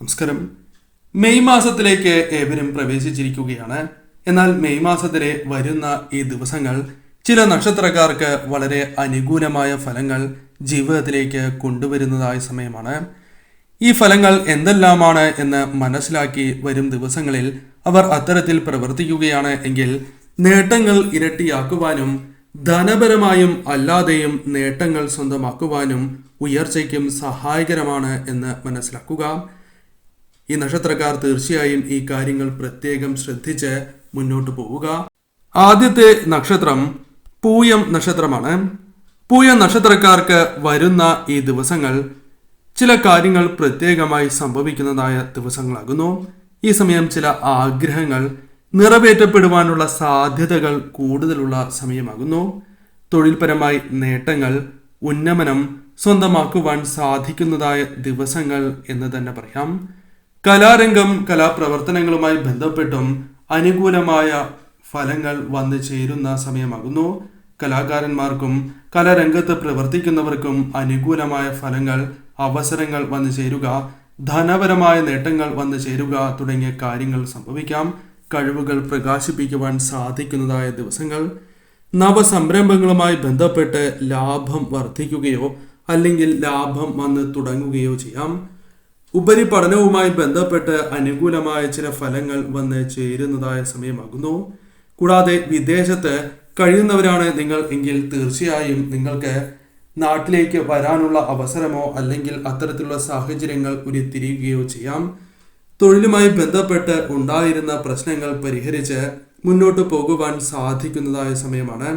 നമസ്കാരം. മെയ് മാസത്തിലേക്ക് ഏവരും പ്രവേശിച്ചിരിക്കുകയാണ്. എന്നാൽ മെയ് മാസത്തിലെ വരുന്ന ഈ ദിവസങ്ങൾ ചില നക്ഷത്രക്കാർക്ക് വളരെ അനുകൂലമായ ഫലങ്ങൾ ജീവിതത്തിലേക്ക് കൊണ്ടുവരുന്നതായ സമയമാണ്. ഈ ഫലങ്ങൾ എന്തെല്ലാമാണ് എന്ന് മനസ്സിലാക്കി വരും ദിവസങ്ങളിൽ അവർ അത്തരത്തിൽ പ്രവർത്തിക്കുകയാണ് എങ്കിൽ നേട്ടങ്ങൾ ഇരട്ടിയാക്കുവാനും ധനപരമായും അല്ലാതെയും നേട്ടങ്ങൾ സ്വന്തമാക്കുവാനും ഉയർച്ചയ്ക്കും സഹായകരമാണ് എന്ന് മനസ്സിലാക്കുക. ഈ നക്ഷത്രക്കാർ തീർച്ചയായും ഈ കാര്യങ്ങൾ പ്രത്യേകം ശ്രദ്ധിച്ച് മുന്നോട്ട് പോവുക. ആദ്യത്തെ നക്ഷത്രം പൂയം നക്ഷത്രമാണ്. പൂയം നക്ഷത്രക്കാർക്ക് വരുന്ന ഈ ദിവസങ്ങൾ ചില കാര്യങ്ങൾ പ്രത്യേകമായി സംഭവിക്കുന്നതായ ദിവസങ്ങളാകുന്നു. ഈ സമയം ചില ആഗ്രഹങ്ങൾ നിറവേറ്റപ്പെടുവാനുള്ള സാധ്യതകൾ കൂടുതലുള്ള സമയമാകുന്നു. തൊഴിൽപരമായി നേട്ടങ്ങൾ ഉന്നമനം സ്വന്തമാക്കുവാൻ സാധിക്കുന്നതായ ദിവസങ്ങൾ എന്ന് തന്നെ പറയാം. കലാരംഗം കലാപ്രവർത്തനങ്ങളുമായി ബന്ധപ്പെട്ടും അനുകൂലമായ ഫലങ്ങൾ വന്നു ചേരുന്ന സമയമാകുന്നു. കലാകാരന്മാർക്കും കലാരംഗത്ത് പ്രവർത്തിക്കുന്നവർക്കും അനുകൂലമായ ഫലങ്ങൾ അവസരങ്ങൾ വന്നു ചേരുക ധനപരമായ നേട്ടങ്ങൾ വന്നു ചേരുക തുടങ്ങിയ കാര്യങ്ങൾ സംഭവിക്കാം. കഴിവുകൾ പ്രകാശിപ്പിക്കുവാൻ സാധിക്കുന്നതായ ദിവസങ്ങൾ. നവസംരംഭങ്ങളുമായി ബന്ധപ്പെട്ട് ലാഭം വർദ്ധിക്കുകയോ അല്ലെങ്കിൽ ലാഭം വന്ന് തുടങ്ങുകയോ ചെയ്യാം. ഉപരിപഠനവുമായി ബന്ധപ്പെട്ട് അനുകൂലമായ ചില ഫലങ്ങൾ വന്ന് ചേരുന്നതായ സമയമാകുന്നു. കൂടാതെ വിദേശത്ത് കഴിയുന്നവരാണ് നിങ്ങൾ എങ്കിൽ തീർച്ചയായും നിങ്ങൾക്ക് നാട്ടിലേക്ക് വരാനുള്ള അവസരമോ അല്ലെങ്കിൽ അത്തരത്തിലുള്ള സാഹചര്യങ്ങൾ ഉരുത്തിരിയുകയോ ചെയ്യാം. തൊഴിലുമായി ബന്ധപ്പെട്ട് ഉണ്ടായിരുന്ന പ്രശ്നങ്ങൾ പരിഹരിച്ച് മുന്നോട്ട് പോകുവാൻ സാധിക്കുന്നതായ സമയമാണ്.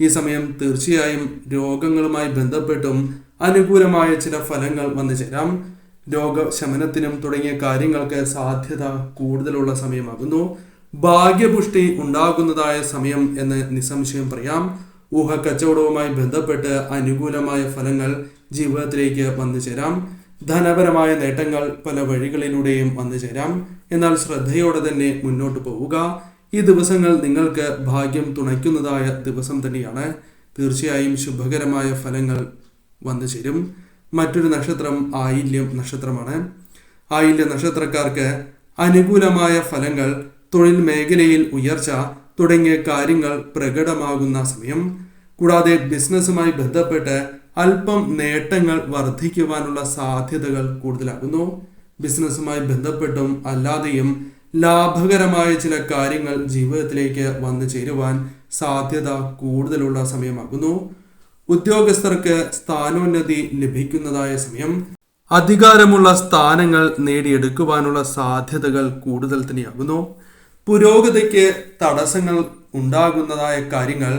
ഈ സമയം തീർച്ചയായും രോഗങ്ങളുമായി ബന്ധപ്പെട്ടും അനുകൂലമായ ചില ഫലങ്ങൾ വന്നു ചേരാം. രോഗശമനത്തിനും തുടങ്ങിയ കാര്യങ്ങൾക്ക് സാധ്യത കൂടുതലുള്ള സമയമാകുന്നു. ഭാഗ്യപുഷ്ടി ഉണ്ടാകുന്നതായ സമയം എന്ന് നിസ്സംശയം പറയാം. ഊഹ കച്ചവടവുമായി ബന്ധപ്പെട്ട് അനുകൂലമായ ഫലങ്ങൾ ജീവിതത്തിലേക്ക് വന്നു ചേരാം. ധനപരമായ നേട്ടങ്ങൾ പല വഴികളിലൂടെയും വന്നു ചേരാം. എന്നാൽ ശ്രദ്ധയോടെ തന്നെ മുന്നോട്ട് പോവുക. ഈ ദിവസങ്ങൾ നിങ്ങൾക്ക് ഭാഗ്യം തുണയ്ക്കുന്നതായ ദിവസം തന്നെയാണ്. തീർച്ചയായും ശുഭകരമായ ഫലങ്ങൾ വന്നു ചേരും. മറ്റൊരു നക്ഷത്രം ആയില്യം നക്ഷത്രമാണ്. ആയില്യ നക്ഷത്രക്കാർക്ക് അനുകൂലമായ ഫലങ്ങൾ തൊഴിൽ മേഖലയിൽ ഉയർച്ച തുടങ്ങിയ കാര്യങ്ങൾ പ്രകടമാകുന്ന സമയം. കൂടാതെ ബിസിനസ്സുമായി ബന്ധപ്പെട്ട് അല്പം നേട്ടങ്ങൾ വർദ്ധിക്കുവാനുള്ള സാധ്യതകൾ കൂടുതലാകുന്നു. ബിസിനസ്സുമായി ബന്ധപ്പെട്ടും അല്ലാതെയും ലാഭകരമായ ചില കാര്യങ്ങൾ ജീവിതത്തിലേക്ക് വന്നു ചേരുവാൻ സാധ്യത കൂടുതലുള്ള സമയമാകുന്നു. ഉദ്യോഗസ്ഥർക്ക് സ്ഥാനോന്നതി ലഭിക്കുന്നതായ സമയം. അധികാരമുള്ള സ്ഥാനങ്ങൾ നേടിയെടുക്കുവാനുള്ള സാധ്യതകൾ കൂടുതൽ തന്നെയാകുന്നു. പുരോഗതിക്ക് തടസ്സങ്ങൾ ഉണ്ടാകുന്നതായ കാര്യങ്ങൾ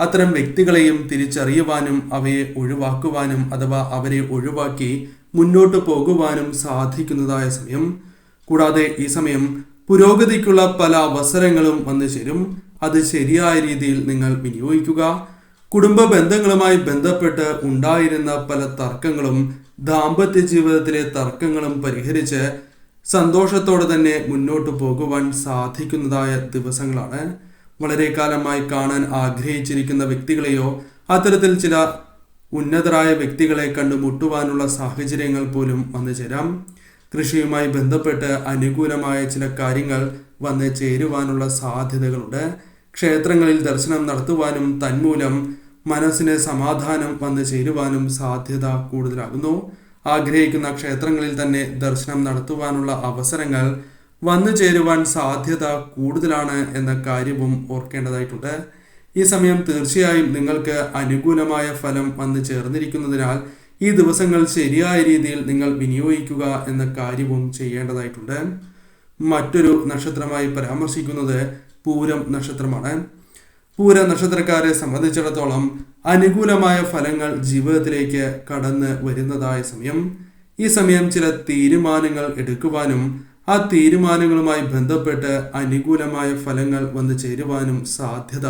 അത്തരം വ്യക്തികളെയും തിരിച്ചറിയുവാനും അവയെ ഒഴിവാക്കുവാനും അഥവാ അവരെ ഒഴിവാക്കി മുന്നോട്ട് പോകുവാനും സാധിക്കുന്നതായ സമയം. കൂടാതെ ഈ സമയം പുരോഗതിക്കുള്ള പല അവസരങ്ങളും വന്നു ചേരും അത് ശരിയായ രീതിയിൽ നിങ്ങൾ വിനിയോഗിക്കുക. കുടുംബ ബന്ധങ്ങളുമായി ബന്ധപ്പെട്ട് ഉണ്ടായിരുന്ന പല തർക്കങ്ങളും ദാമ്പത്യ ജീവിതത്തിലെ തർക്കങ്ങളും പരിഹരിച്ച് സന്തോഷത്തോടെ തന്നെ മുന്നോട്ട് പോകുവാൻ സാധിക്കുന്നതായ ദിവസങ്ങളാണ്. വളരെ കാലമായി കാണാൻ ആഗ്രഹിച്ചിരിക്കുന്ന വ്യക്തികളെയോ അത്തരത്തിൽ ചില ഉന്നതരായ വ്യക്തികളെ കണ്ടുമുട്ടുവാനുള്ള സാഹചര്യങ്ങൾ പോലും വന്നു ചേരാം. കൃഷിയുമായി ബന്ധപ്പെട്ട് അനുകൂലമായ ചില കാര്യങ്ങൾ വന്ന് ചേരുവാനുള്ള സാധ്യതകളുണ്ട്. ക്ഷേത്രങ്ങളിൽ ദർശനം നടത്തുവാനും തന്മൂലം മനസ്സിന് സമാധാനം വന്നു ചേരുവാനും സാധ്യത കൂടുതലാകുന്നു. ആഗ്രഹിക്കുന്ന ക്ഷേത്രങ്ങളിൽ തന്നെ ദർശനം നടത്തുവാനുള്ള അവസരങ്ങൾ വന്നു ചേരുവാൻ സാധ്യത കൂടുതലാണ് എന്ന കാര്യവും ഓർക്കേണ്ടതായിട്ടുണ്ട്. ഈ സമയം തീർച്ചയായും നിങ്ങൾക്ക് അനുകൂലമായ ഫലം വന്നു ചേർന്നിരിക്കുന്നതിനാൽ ഈ ദിവസങ്ങൾ ശരിയായ രീതിയിൽ നിങ്ങൾ വിനിയോഗിക്കുക എന്ന കാര്യവും ചെയ്യേണ്ടതായിട്ടുണ്ട്. മറ്റൊരു നക്ഷത്രമായി പരാമർശിക്കുന്നത് പൂരം നക്ഷത്രമാണ്. പൂര നക്ഷത്രക്കാരെ സംബന്ധിച്ചിടത്തോളം അനുകൂലമായ ഫലങ്ങൾ ജീവിതത്തിലേക്ക് കടന്ന് വരുന്നതായ സമയം. ഈ സമയം ചില തീരുമാനങ്ങൾ എടുക്കുവാനും ആ തീരുമാനങ്ങളുമായി ബന്ധപ്പെട്ട് അനുകൂലമായ ഫലങ്ങൾ വന്നു ചേരുവാനും സാധ്യത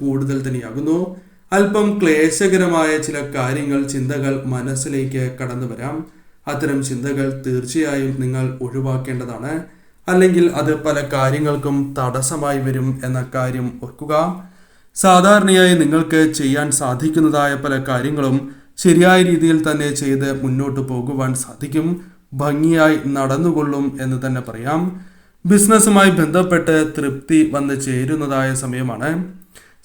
കൂടുതൽ തന്നെയാകുന്നു. അല്പം ക്ലേശകരമായ ചില കാര്യങ്ങൾ ചിന്തകൾ മനസ്സിലേക്ക് കടന്നു വരാം. അത്തരം ചിന്തകൾ തീർച്ചയായും നിങ്ങൾ ഒഴിവാക്കേണ്ടതാണ്. അല്ലെങ്കിൽ അത് പല കാര്യങ്ങൾക്കും തടസ്സമായി വരും എന്ന കാര്യം ഓർക്കുക. സാധാരണയായി നിങ്ങൾക്ക് ചെയ്യാൻ സാധിക്കുന്നതായ പല കാര്യങ്ങളും ശരിയായ രീതിയിൽ തന്നെ ചെയ്ത് മുന്നോട്ട് പോകുവാൻ സാധിക്കും. ഭംഗിയായി നടന്നുകൊള്ളും എന്ന് തന്നെ പറയാം. ബിസിനസ്സുമായി ബന്ധപ്പെട്ട് തൃപ്തി വന്ന് ചേരുന്നതായ സമയമാണ്.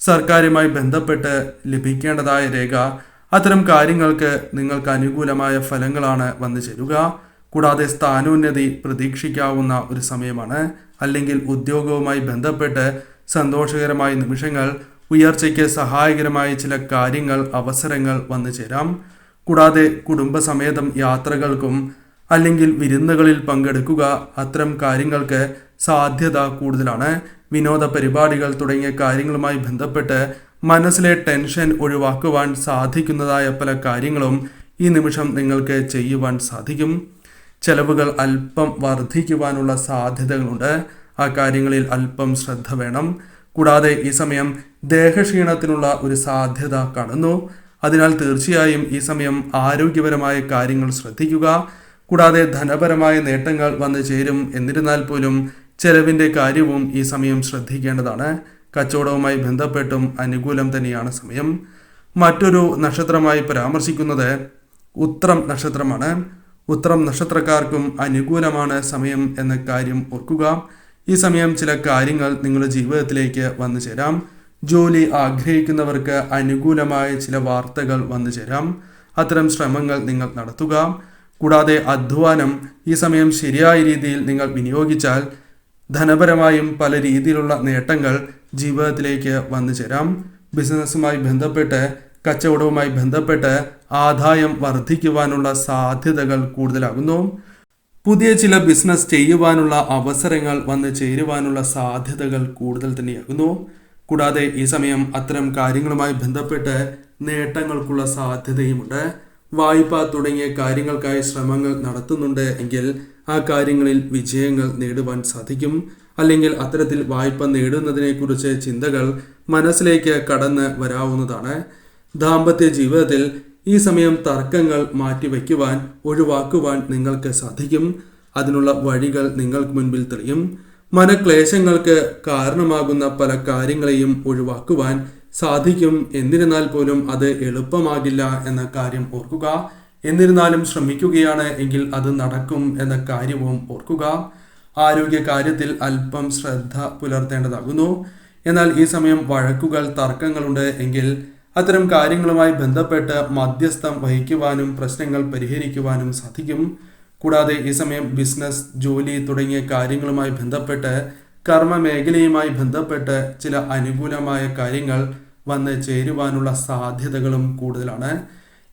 സർക്കാരുമായി ബന്ധപ്പെട്ട് ലഭിക്കേണ്ടതായ രേഖ അത്തരം കാര്യങ്ങൾക്ക് നിങ്ങൾക്ക് അനുകൂലമായ ഫലങ്ങളാണ് വന്നു ചേരുക. കൂടാതെ സ്ഥാനോന്നതി പ്രതീക്ഷിക്കാവുന്ന ഒരു സമയമാണ്. അല്ലെങ്കിൽ ഉദ്യോഗവുമായി ബന്ധപ്പെട്ട് സന്തോഷകരമായ നിമിഷങ്ങൾ ഉയർച്ചയ്ക്ക് സഹായകരമായ ചില കാര്യങ്ങൾ അവസരങ്ങൾ വന്നു ചേരാം. കൂടാതെ കുടുംബസമേതം യാത്രകൾക്കും അല്ലെങ്കിൽ വിരുന്നുകളിൽ പങ്കെടുക്കുക അത്തരം കാര്യങ്ങൾക്ക് സാധ്യത കൂടുതലാണ്. വിനോദ പരിപാടികൾ തുടങ്ങിയ കാര്യങ്ങളുമായി ബന്ധപ്പെട്ട് മനസ്സിലെ ടെൻഷൻ ഒഴിവാക്കുവാൻ സാധിക്കുന്നതായ പല കാര്യങ്ങളും ഈ നിമിഷം നിങ്ങൾക്ക് ചെയ്യുവാൻ സാധിക്കും. ചെലവുകൾ അല്പം വർദ്ധിക്കുവാനുള്ള സാധ്യതകളുണ്ട്. ആ കാര്യങ്ങളിൽ അല്പം ശ്രദ്ധ വേണം. കൂടാതെ ഈ സമയം ദേഹക്ഷീണത്തിനുള്ള ഒരു സാധ്യത കാണുന്നു അതിനാൽ തീർച്ചയായും ഈ സമയം ആരോഗ്യപരമായ കാര്യങ്ങൾ ശ്രദ്ധിക്കുക. കൂടാതെ ധനപരമായ നേട്ടങ്ങൾ വന്നു ചേരും. എന്നിരുന്നാൽ പോലും ചെലവിന്റെ കാര്യവും ഈ സമയം ശ്രദ്ധിക്കേണ്ടതാണ്. കച്ചവടവുമായി ബന്ധപ്പെട്ടും അനുകൂലം തന്നെയാണ് സമയം. മറ്റൊരു നക്ഷത്രമായി പരാമർശിക്കുന്നത് ഉത്രം നക്ഷത്രമാണ്. ഉത്രം നക്ഷത്രക്കാർക്കും അനുകൂലമാണ് സമയം എന്ന കാര്യം ഓർക്കുക. ഈ സമയം ചില കാര്യങ്ങൾ നിങ്ങളുടെ ജീവിതത്തിലേക്ക് വന്നു ചേരാം. ജോലി ആഗ്രഹിക്കുന്നവർക്ക് അനുകൂലമായ ചില വാർത്തകൾ വന്നു ചേരാം. അത്തരം ശ്രമങ്ങൾ നിങ്ങൾ നടത്തുക. കൂടാതെ അധ്വാനം ഈ സമയം ശരിയായ രീതിയിൽ നിങ്ങൾ വിനിയോഗിച്ചാൽ ധനപരമായും പല രീതിയിലുള്ള നേട്ടങ്ങൾ ജീവിതത്തിലേക്ക് വന്നു ചേരാം. ബിസിനസ്സുമായി ബന്ധപ്പെട്ട് കച്ചവടവുമായി ബന്ധപ്പെട്ട് ആദായം വർദ്ധിക്കുവാനുള്ള സാധ്യതകൾ കൂടുതലാകുന്നു. പുതിയ ചില ബിസിനസ് ചെയ്യുവാനുള്ള അവസരങ്ങൾ വന്ന് ചേരുവാനുള്ള സാധ്യതകൾ കൂടുതൽ തന്നെയാകുന്നു. കൂടാതെ ഈ സമയം അത്തരം കാര്യങ്ങളുമായി ബന്ധപ്പെട്ട് നേട്ടങ്ങൾക്കുള്ള സാധ്യതയുമുണ്ട്. വായ്പ തുടങ്ങിയ കാര്യങ്ങൾക്കായി ശ്രമങ്ങൾ നടത്തുന്നുണ്ട് എങ്കിൽ ആ കാര്യങ്ങളിൽ വിജയങ്ങൾ നേടുവാൻ സാധിക്കും. അല്ലെങ്കിൽ അത്തരത്തിൽ വായ്പ നേടുന്നതിനെക്കുറിച്ച് ചിന്തകൾ മനസ്സിലേക്ക് കടന്ന് വരാവുന്നതാണ്. ദാമ്പത്യ ജീവിതത്തിൽ ഈ സമയം തർക്കങ്ങൾ മാറ്റിവെക്കുവാൻ ഒഴിവാക്കുവാൻ നിങ്ങൾക്ക് സാധിക്കും. അതിനുള്ള വഴികൾ നിങ്ങൾക്ക് മുൻപിൽ തെളിയും. മനക്ലേശങ്ങൾക്ക് കാരണമാകുന്ന പല കാര്യങ്ങളെയും ഒഴിവാക്കുവാൻ സാധിക്കും. എന്നിരുന്നാൽ പോലും അത് എളുപ്പമാകില്ല എന്ന കാര്യം ഓർക്കുക. എന്നിരുന്നാലും ശ്രമിക്കുകയാണ് എങ്കിൽ അത് നടക്കും എന്ന കാര്യവും ഓർക്കുക. ആരോഗ്യ കാര്യത്തിൽ അല്പം ശ്രദ്ധ പുലർത്തേണ്ടതാകുന്നു. എന്നാൽ ഈ സമയം വഴക്കുകൾ തർക്കങ്ങളുണ്ട് എങ്കിൽ അത്തരം കാര്യങ്ങളുമായി ബന്ധപ്പെട്ട് മധ്യസ്ഥം വഹിക്കുവാനും പ്രശ്നങ്ങൾ പരിഹരിക്കുവാനും സാധിക്കും. കൂടാതെ ഈ സമയം ബിസിനസ് ജോലി തുടങ്ങിയ കാര്യങ്ങളുമായി ബന്ധപ്പെട്ട് കർമ്മ മേഖലയുമായി ബന്ധപ്പെട്ട് ചില അനുകൂലമായ കാര്യങ്ങൾ വന്ന് ചേരുവാനുള്ള സാധ്യതകളും കൂടുതലാണ്.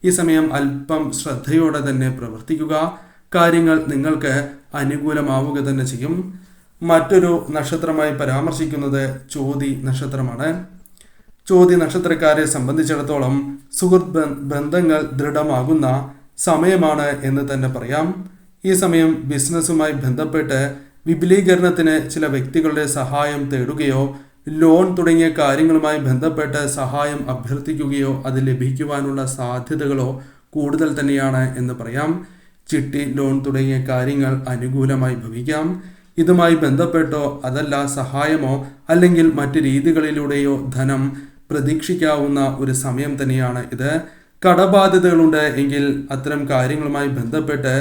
ഈ സമയം അല്പം ശ്രദ്ധയോടെ തന്നെ പ്രവർത്തിക്കുക. കാര്യങ്ങൾ നിങ്ങൾക്ക് അനുകൂലമാവുക തന്നെ ചെയ്യും. മറ്റൊരു നക്ഷത്രമായി പരാമർശിക്കുന്നത് ചോതി നക്ഷത്രമാണ്. ചോതി നക്ഷത്രക്കാരെ സംബന്ധിച്ചിടത്തോളം സുഹൃത്ത് ബന്ധങ്ങൾ ദൃഢമാകുന്ന സമയമാണ് എന്ന് തന്നെ പറയാം. ഈ സമയം ബിസിനസ്സുമായി ബന്ധപ്പെട്ട് വിപുലീകരണത്തിന് ചില വ്യക്തികളുടെ സഹായം തേടുകയോ ലോൺ തുടങ്ങിയ കാര്യങ്ങളുമായി ബന്ധപ്പെട്ട് സഹായം അഭ്യർത്ഥിക്കുകയോ അത് ലഭിക്കുവാനുള്ള സാധ്യതകളോ കൂടുതൽ തന്നെയാണ് എന്ന് പറയാം. ചിട്ടി ലോൺ തുടങ്ങിയ കാര്യങ്ങൾ അനുകൂലമായി ഭവിക്കാം. ഇതുമായി ബന്ധപ്പെട്ടോ അതല്ല സഹായമോ അല്ലെങ്കിൽ മറ്റ് രീതികളിലൂടെയോ ധനം പ്രതീക്ഷിക്കാവുന്ന ഒരു സമയം തന്നെയാണ് ഇത്. കടബാധ്യതകളുണ്ട് എങ്കിൽ അത്തരം കാര്യങ്ങളുമായി ബന്ധപ്പെട്ട്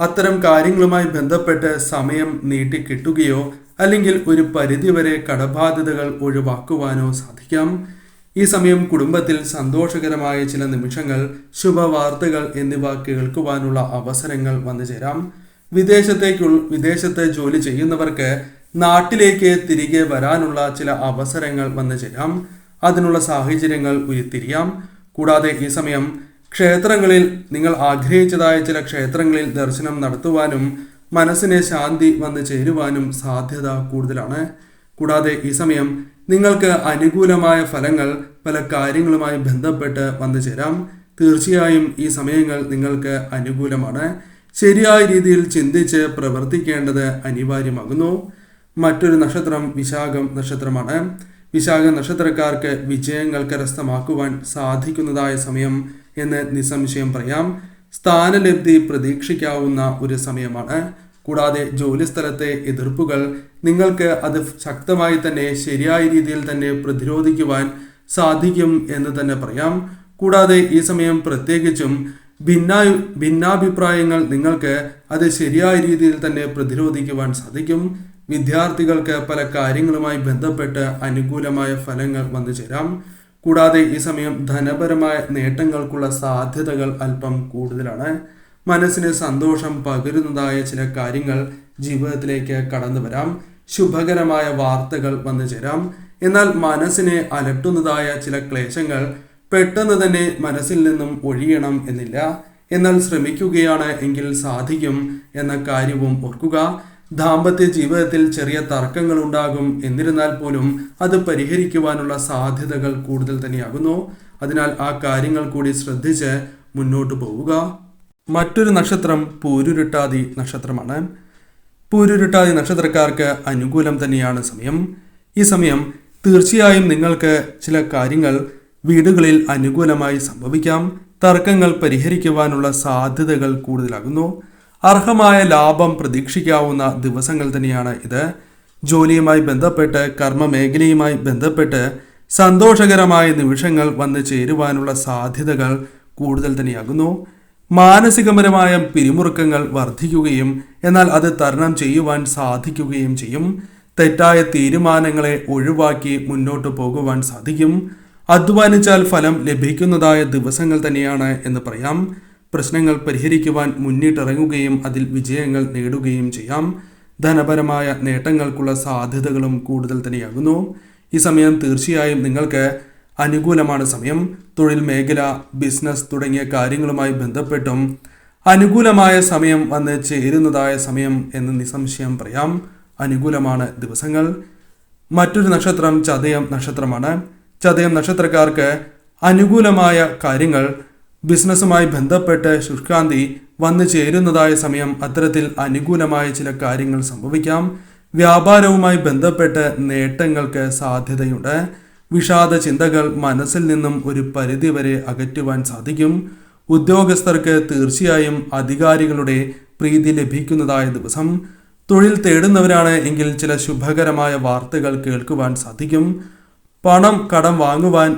അത്തരം കാര്യങ്ങളുമായി ബന്ധപ്പെട്ട് സമയം നീട്ടി കിട്ടുകയോ അല്ലെങ്കിൽ ഒരു പരിധിവരെ കടബാധ്യതകൾ ഒഴിവാക്കുവാനോ സാധിക്കാം. ഈ സമയം കുടുംബത്തിൽ സന്തോഷകരമായ ചില നിമിഷങ്ങൾ ശുഭവാർത്തകൾ എന്നിവ കേൾക്കുവാനുള്ള അവസരങ്ങൾ വന്നു ചേരാം. വിദേശത്തേക്കുൾ വിദേശത്ത് ജോലി ചെയ്യുന്നവർക്ക് നാട്ടിലേക്ക് തിരികെ വരാനുള്ള ചില അവസരങ്ങൾ വന്നു ചേരാം. അതിനുള്ള സാഹചര്യങ്ങൾ ഉരുത്തിരിയാം കൂടാതെ ഈ സമയം ക്ഷേത്രങ്ങളിൽ നിങ്ങൾ ആഗ്രഹിച്ചതായ ചില ക്ഷേത്രങ്ങളിൽ ദർശനം നടത്തുവാനും മനസ്സിനെ ശാന്തി വന്നു ചേരുവാനും സാധ്യത കൂടുതലാണ്. കൂടാതെ ഈ സമയം നിങ്ങൾക്ക് അനുകൂലമായ ഫലങ്ങൾ പല കാര്യങ്ങളുമായി ബന്ധപ്പെട്ട് വന്നു ചേരാം. തീർച്ചയായും ഈ സമയങ്ങൾ നിങ്ങൾക്ക് അനുകൂലമാണ്. ശരിയായ രീതിയിൽ ചിന്തിച്ച് പ്രവർത്തിക്കേണ്ടത് അനിവാര്യമാകുന്നു. മറ്റൊരു നക്ഷത്രം വിശാഖം നക്ഷത്രമാണ്. വിശാഖ നക്ഷത്രക്കാർക്ക് വിജയങ്ങൾ കരസ്ഥമാക്കുവാൻ സാധിക്കുന്നതായ സമയം എന്ന് നിസ്സംശയം പറയാം. സ്ഥാനലബ്ധി പ്രതീക്ഷിക്കാവുന്ന ഒരു സമയമാണ്. കൂടാതെ ജോലിസ്ഥലത്തെ എതിർപ്പുകൾ നിങ്ങൾക്ക് അത് ശക്തമായി തന്നെ ശരിയായ രീതിയിൽ തന്നെ പ്രതിരോധിക്കുവാൻ സാധിക്കും എന്ന് തന്നെ പറയാം. കൂടാതെ ഈ സമയം പ്രത്യേകിച്ചും ഭിന്നാ ഭിന്നാഭിപ്രായങ്ങൾ നിങ്ങൾക്ക് അത് ശരിയായ രീതിയിൽ തന്നെ പ്രതിരോധിക്കുവാൻ സാധിക്കും. വിദ്യാർത്ഥികൾക്ക് പല കാര്യങ്ങളുമായി ബന്ധപ്പെട്ട് അനുകൂലമായ ഫലങ്ങൾ വന്നു ചേരാം. കൂടാതെ ഈ സമയം ധനപരമായ നേട്ടങ്ങൾക്കുള്ള സാധ്യതകൾ അല്പം കൂടുതലാണ്. മനസ്സിന് സന്തോഷം പകരുന്നതായ ചില കാര്യങ്ങൾ ജീവിതത്തിലേക്ക് കടന്നു വരാം. ശുഭകരമായ വാർത്തകൾ വന്നു ചേരാം. എന്നാൽ മനസ്സിനെ അലട്ടുന്നതായ ചില ക്ലേശങ്ങൾ പെട്ടെന്ന് തന്നെ മനസ്സിൽ നിന്നും ഒഴിയണം എന്നില്ല. എന്നാൽ ശ്രമിക്കുകയാണ് എങ്കിൽ സാധിക്കും എന്ന കാര്യവും ഓർക്കുക. ദാമ്പത്യ ജീവിതത്തിൽ ചെറിയ തർക്കങ്ങൾ ഉണ്ടാകും എന്നിരുന്നാൽ പോലും അത് പരിഹരിക്കുവാനുള്ള സാധ്യതകൾ കൂടുതൽ തന്നെയാകുന്നു. അതിനാൽ ആ കാര്യങ്ങൾ കൂടി ശ്രദ്ധിച്ച് മുന്നോട്ട് പോവുക. മറ്റൊരു നക്ഷത്രം പൂരുരുട്ടാതി നക്ഷത്രമാണ്. പൂരുരുട്ടാതി നക്ഷത്രക്കാർക്ക് അനുകൂലം തന്നെയാണ് സമയം. ഈ സമയം തീർച്ചയായും നിങ്ങൾക്ക് ചില കാര്യങ്ങൾ വീടുകളിൽ അനുകൂലമായി സംഭവിക്കാം. തർക്കങ്ങൾ പരിഹരിക്കുവാനുള്ള സാധ്യതകൾ കൂടുതലാകുന്നു. അർഹമായ ലാഭം പ്രതീക്ഷിക്കാവുന്ന ദിവസങ്ങൾ തന്നെയാണ് ഇത്. ജോലിയുമായി ബന്ധപ്പെട്ട് കർമ്മ മേഖലയുമായി ബന്ധപ്പെട്ട് സന്തോഷകരമായ നിമിഷങ്ങൾ വന്നു ചേരുവാനുള്ള സാധ്യതകൾ കൂടുതൽ തന്നെയാകുന്നു. മാനസികപരമായ പിരിമുറുക്കങ്ങൾ വർദ്ധിക്കുകയും എന്നാൽ അത് തരണം ചെയ്യുവാൻ സാധിക്കുകയും ചെയ്യും. തെറ്റായ തീരുമാനങ്ങളെ ഒഴിവാക്കി മുന്നോട്ട് പോകുവാൻ സാധിക്കും. അധ്വാനിച്ചാൽ ഫലം ലഭിക്കുന്നതായ ദിവസങ്ങൾ തന്നെയാണ് എന്ന് പറയാം. പ്രശ്നങ്ങൾ പരിഹരിക്കുവാൻ മുന്നിട്ടിറങ്ങുകയും അതിൽ വിജയങ്ങൾ നേടുകയും ചെയ്യാം. ധനപരമായ നേട്ടങ്ങൾക്കുള്ള സാധ്യതകളും കൂടുതൽ തന്നെയാകുന്നു. ഈ സമയം തീർച്ചയായും നിങ്ങൾക്ക് അനുകൂലമാണ് സമയം. തൊഴിൽ മേഖല ബിസിനസ് തുടങ്ങിയ കാര്യങ്ങളുമായി ബന്ധപ്പെട്ടും അനുകൂലമായ സമയം വന്ന് ചേരുന്നതായ സമയം എന്ന് നിസ്സംശയം പറയാം. അനുകൂലമാണ് ദിവസങ്ങൾ. മറ്റൊരു നക്ഷത്രം ചതയം നക്ഷത്രമാണ്. ചതയം നക്ഷത്രക്കാർക്ക് അനുകൂലമായ കാര്യങ്ങൾ ബിസിനസ്സുമായി ബന്ധപ്പെട്ട് ശുഷ്കാന്തി വന്നു ചേരുന്നതായ സമയം അത്തരത്തിൽ അനുകൂലമായ ചില കാര്യങ്ങൾ സംഭവിക്കാം. വ്യാപാരവുമായി ബന്ധപ്പെട്ട് നേട്ടങ്ങൾക്ക് സാധ്യതയുണ്ട്. വിഷാദ ചിന്തകൾ മനസ്സിൽ നിന്നും ഒരു പരിധിവരെ അകറ്റുവാൻ സാധിക്കും. ഉദ്യോഗസ്ഥർക്ക് തീർച്ചയായും അധികാരികളുടെ പ്രീതി ലഭിക്കുന്നതായ ദിവസം. തൊഴിൽ തേടുന്നവരാണ് എങ്കിൽ ചില ശുഭകരമായ വാർത്തകൾ കേൾക്കുവാൻ സാധിക്കും. പണം കടം വാങ്ങുവാൻ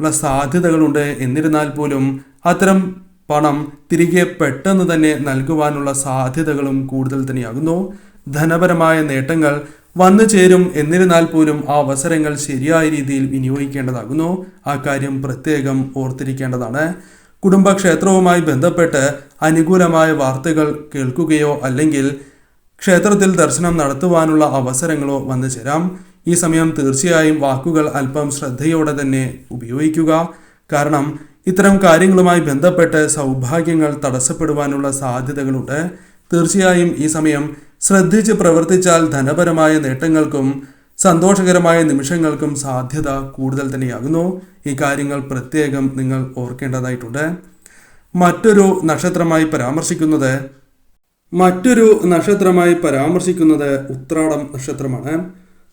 ഉള്ള സാധ്യതകളുണ്ട്. എന്നിരുന്നാൽ പോലും അത്തരം പണം തിരികെ പെട്ടെന്ന് തന്നെ നൽകുവാനുള്ള സാധ്യതകളും കൂടുതൽ തന്നെയാകുന്നു. ധനപരമായ നേട്ടങ്ങൾ വന്നു ചേരും. എന്നിരുന്നാൽ പോലും ആ അവസരങ്ങൾ ശരിയായ രീതിയിൽ വിനിയോഗിക്കേണ്ടതാകുന്നു. ആ കാര്യം പ്രത്യേകം ഓർത്തിരിക്കേണ്ടതാണ്. കുടുംബക്ഷേത്രവുമായി ബന്ധപ്പെട്ട് അനുകൂലമായ വാർത്തകൾ കേൾക്കുകയോ അല്ലെങ്കിൽ ക്ഷേത്രത്തിൽ ദർശനം നടത്തുവാനുള്ള അവസരങ്ങളോ വന്നു ചേരാം. ഈ സമയം തീർച്ചയായും വാക്കുകൾ അല്പം ശ്രദ്ധയോടെ തന്നെ ഉപയോഗിക്കുക. കാരണം ഇത്തരം കാര്യങ്ങളുമായി ബന്ധപ്പെട്ട് സൗഭാഗ്യങ്ങൾ തടസ്സപ്പെടുവാനുള്ള സാധ്യതകളുണ്ട്. തീർച്ചയായും ഈ സമയം ശ്രദ്ധിച്ച് പ്രവർത്തിച്ചാൽ ധനപരമായ നേട്ടങ്ങൾക്കും സന്തോഷകരമായ നിമിഷങ്ങൾക്കും സാധ്യത കൂടുതൽ തന്നെയാകുന്നു. ഈ കാര്യങ്ങൾ പ്രത്യേകം നിങ്ങൾ ഓർക്കേണ്ടതായിട്ടുണ്ട്. മറ്റൊരു നക്ഷത്രമായി പരാമർശിക്കുന്നത് മറ്റൊരു നക്ഷത്രമായി പരാമർശിക്കുന്നത് ഉത്രാടം നക്ഷത്രമാണ്.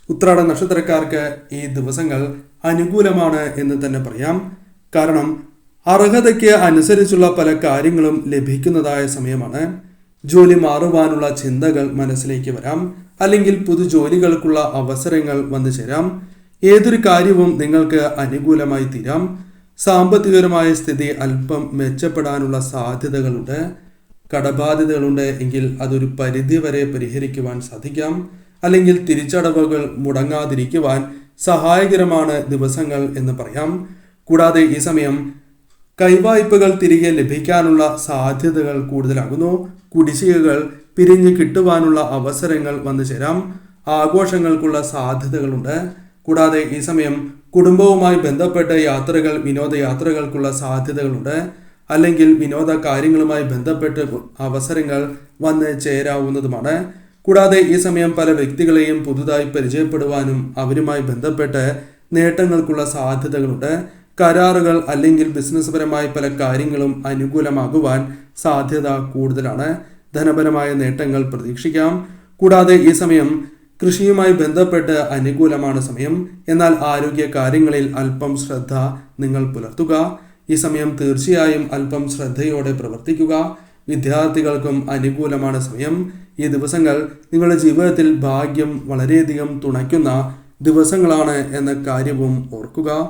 ഉത്രാട നക്ഷത്രക്കാർക്ക് ഈ ദിവസങ്ങൾ അനുകൂലമാണ് എന്ന് തന്നെ പറയാം. കാരണം അർഹതയ്ക്ക് അനുസരിച്ചുള്ള പല കാര്യങ്ങളും ലഭിക്കുന്നതായ സമയമാണ്. ജോലി മാറുവാനുള്ള ചിന്തകൾ മനസ്സിലേക്ക് വരാം. അല്ലെങ്കിൽ പുതു ജോലികൾക്കുള്ള അവസരങ്ങൾ വന്നു ചേരാം. ഏതൊരു കാര്യവും നിങ്ങൾക്ക് അനുകൂലമായി തീരാം. സാമ്പത്തികപരമായ സ്ഥിതി അല്പം മെച്ചപ്പെടാനുള്ള സാധ്യതകളുണ്ട്. കടബാധ്യതകളുണ്ട് എങ്കിൽ അതൊരു പരിധി വരെ പരിഹരിക്കുവാൻ സാധിക്കാം. അല്ലെങ്കിൽ തിരിച്ചടവുകൾ മുടങ്ങാതിരിക്കുവാൻ സഹായകരമാണ് ദിവസങ്ങൾ എന്ന് പറയാം. കൂടാതെ ഈ സമയം കൈവായ്പകൾ തിരികെ ലഭിക്കാനുള്ള സാധ്യതകൾ കൂടുതലാകുന്നു. കുടിശ്ശികകൾ പിരിഞ്ഞ് കിട്ടുവാനുള്ള അവസരങ്ങൾ വന്നു ചേരാം. ആഘോഷങ്ങൾക്കുള്ള സാധ്യതകളുണ്ട്. കൂടാതെ ഈ സമയം കുടുംബവുമായി ബന്ധപ്പെട്ട യാത്രകൾ വിനോദയാത്രകൾക്കുള്ള സാധ്യതകളുണ്ട്. അല്ലെങ്കിൽ വിനോദ കാര്യങ്ങളുമായി ബന്ധപ്പെട്ട് അവസരങ്ങൾ വന്ന് ചേരാവുന്നതുമാണ്. കൂടാതെ ഈ സമയം പല വ്യക്തികളെയും പുതുതായി പരിചയപ്പെടുവാനും അവരുമായി ബന്ധപ്പെട്ട് നേട്ടങ്ങൾക്കുള്ള സാധ്യതകളുണ്ട്. കരാറുകൾ അല്ലെങ്കിൽ ബിസിനസ് പരമായ പല കാര്യങ്ങളും അനുകൂലമാകുവാൻ സാധ്യത കൂടുതലാണ്. ധനപരമായ നേട്ടങ്ങൾ പ്രതീക്ഷിക്കാം. കൂടാതെ ഈ സമയം കൃഷിയുമായി ബന്ധപ്പെട്ട് അനുകൂലമാണ് സമയം. എന്നാൽ ആരോഗ്യ കാര്യങ്ങളിൽ അല്പം ശ്രദ്ധ നിങ്ങൾ പുലർത്തുക. ഈ സമയം തീർച്ചയായും അല്പം ശ്രദ്ധയോടെ പ്രവർത്തിക്കുക. വിദ്യാർത്ഥികൾക്കും അനുകൂലമാണ് സമയം. ഈ ദിവസങ്ങൾ നിങ്ങളുടെ ജീവിതത്തിൽ ഭാഗ്യം വളരെയധികം തുണയ്ക്കുന്ന ദിവസങ്ങളാണ് എന്ന കാര്യവും ഓർക്കുക.